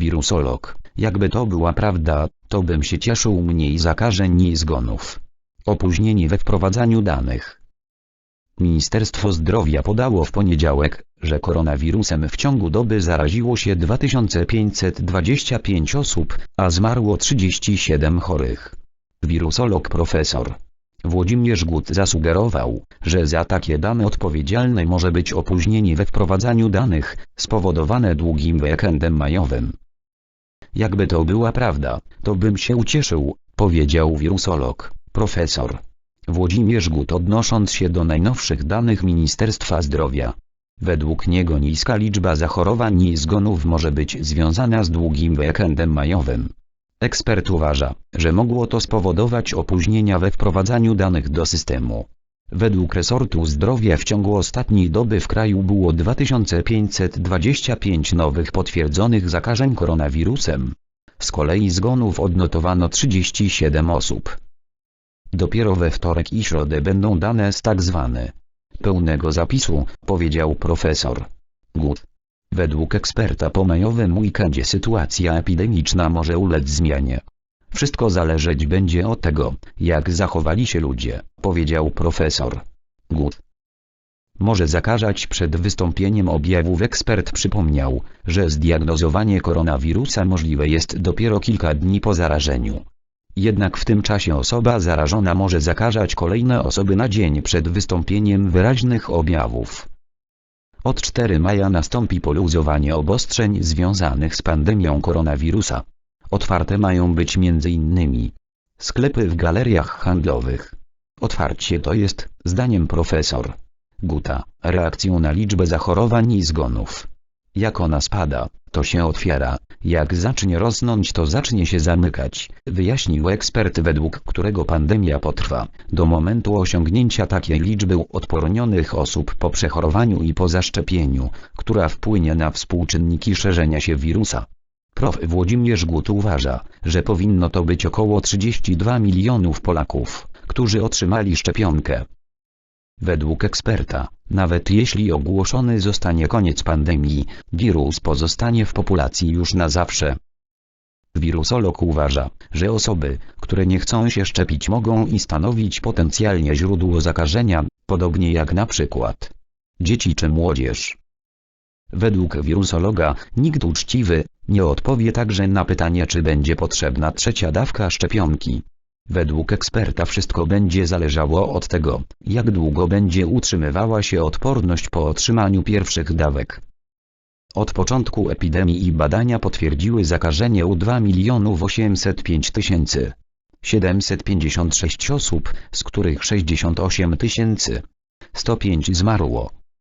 Wirusolog, jakby to była prawda, to bym się cieszył mniej zakażeń i zgonów. Opóźnienie we wprowadzaniu danych. Ministerstwo Zdrowia podało w poniedziałek, że koronawirusem w ciągu doby zaraziło się 2525 osób, a zmarło 37 chorych. Wirusolog profesor Włodzimierz Gut zasugerował, że za takie dane odpowiedzialne może być opóźnienie we wprowadzaniu danych, spowodowane długim weekendem majowym. Jakby to była prawda, to bym się ucieszył, powiedział wirusolog, profesor. Włodzimierz Gut odnosząc się do najnowszych danych Ministerstwa Zdrowia. Według niego niska liczba zachorowań i zgonów może być związana z długim weekendem majowym. Ekspert uważa, że mogło to spowodować opóźnienia we wprowadzaniu danych do systemu. Według resortu zdrowia w ciągu ostatniej doby w kraju było 2525 nowych potwierdzonych zakażeń koronawirusem. Z kolei zgonów odnotowano 37 osób. Dopiero we wtorek i środę będą dane z tak zwane pełnego zapisu, powiedział profesor Gut. Według eksperta po majowym weekendzie sytuacja epidemiczna może ulec zmianie. Wszystko zależeć będzie od tego, jak zachowali się ludzie, powiedział profesor Gut. Może zakażać przed wystąpieniem objawów ekspert przypomniał, że zdiagnozowanie koronawirusa możliwe jest dopiero kilka dni po zarażeniu. Jednak w tym czasie osoba zarażona może zakażać kolejne osoby na dzień przed wystąpieniem wyraźnych objawów. Od 4 maja nastąpi poluzowanie obostrzeń związanych z pandemią koronawirusa. Otwarte mają być m.in. sklepy w galeriach handlowych. Otwarcie to jest, zdaniem profesor Guta, reakcją na liczbę zachorowań i zgonów. Jak ona spada, to się otwiera, jak zacznie rosnąć to zacznie się zamykać, wyjaśnił ekspert według którego pandemia potrwa, do momentu osiągnięcia takiej liczby odpornionych osób po przechorowaniu i po zaszczepieniu, która wpłynie na współczynniki szerzenia się wirusa. Prof. Włodzimierz Gut uważa, że powinno to być około 32 milionów Polaków, którzy otrzymali szczepionkę. Według eksperta, nawet jeśli ogłoszony zostanie koniec pandemii, wirus pozostanie w populacji już na zawsze. Wirusolog uważa, że osoby, które nie chcą się szczepić mogą i stanowić potencjalnie źródło zakażenia, podobnie jak na przykład dzieci czy młodzież. Według wirusologa, nikt uczciwy, nie odpowie także na pytanie czy będzie potrzebna trzecia dawka szczepionki. Według eksperta wszystko będzie zależało od tego, jak długo będzie utrzymywała się odporność po otrzymaniu pierwszych dawek. Od początku epidemii i badania potwierdziły zakażenie u 2 805 756 osób, z których 68 105 zmarło.